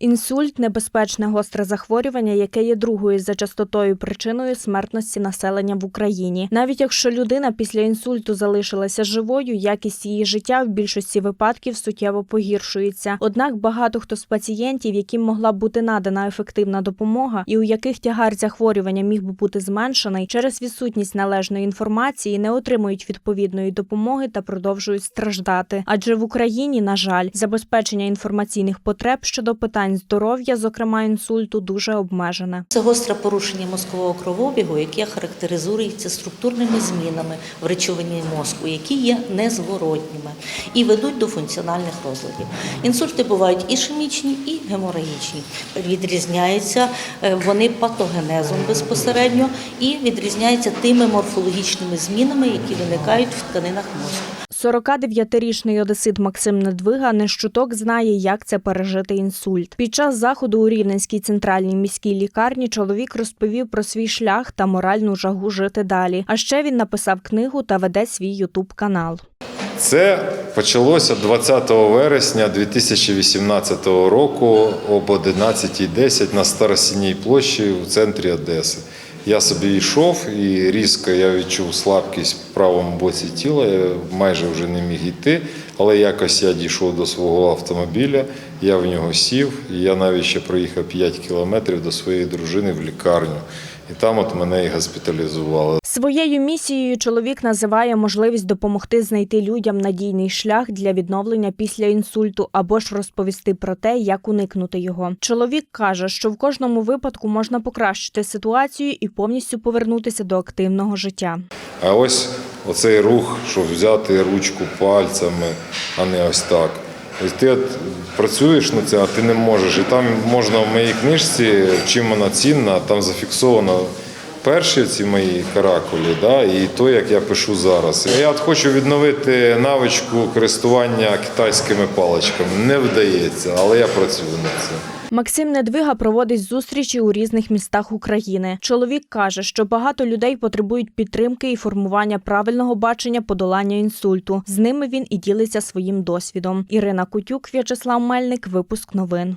Інсульт небезпечне гостре захворювання, яке є другою за частотою причиною смертності населення в Україні. Навіть якщо людина після інсульту залишилася живою, якість її життя в більшості випадків суттєво погіршується. Однак багато хто з пацієнтів, яким могла бути надана ефективна допомога, і у яких тягар захворювання міг би бути зменшений, через відсутність належної інформації не отримують відповідної допомоги та продовжують страждати. Адже в Україні, на жаль, забезпечення інформаційних потреб щодо питань здоров'я, зокрема інсульту, дуже обмежене. Це гостре порушення мозкового кровообігу, яке характеризується структурними змінами в речовині мозку, які є незворотніми і ведуть до функціональних розладів. Інсульти бувають ішемічні і геморагічні. Відрізняються е, вони патогенезом безпосередньо і відрізняються тими морфологічними змінами, які виникають в тканинах мозку. 49-річний одесит Максим Недвига не щуток знає, як це пережити інсульт. Під час заходу у Рівненській центральній міській лікарні чоловік розповів про свій шлях та моральну жагу жити далі. А ще він написав книгу та веде свій ютуб канал. Це почалося 20 вересня 2018 року об 11.10 на Старосінній площі в центрі Одеси. Я собі йшов і різко я відчув слабкість в правому боці тіла. Я майже вже не міг йти, але якось я дійшов до свого автомобіля, я в нього сів, і я навіть ще проїхав 5 кілометрів до своєї дружини в лікарню. І там от мене і госпіталізували. Своєю місією чоловік називає можливість допомогти знайти людям надійний шлях для відновлення після інсульту або ж розповісти про те, як уникнути його. Чоловік каже, що в кожному випадку можна покращити ситуацію і повністю повернутися до активного життя. А ось оцей рух, щоб взяти ручку пальцями, а не ось так. Ти от працюєш на це, а ти не можеш. І там можна в моїй книжці, чим вона цінна, там зафіксовано перші ці мої каракулі, да, і то, як я пишу зараз. Я от хочу відновити навичку користування китайськими паличками. Не вдається, але я працюю над цим. Максим Недвига проводить зустрічі у різних містах України. Чоловік каже, що багато людей потребують підтримки і формування правильного бачення подолання інсульту. З ними він і ділиться своїм досвідом. Ірина Кутюк, В'ячеслав Мельник, випуск новин.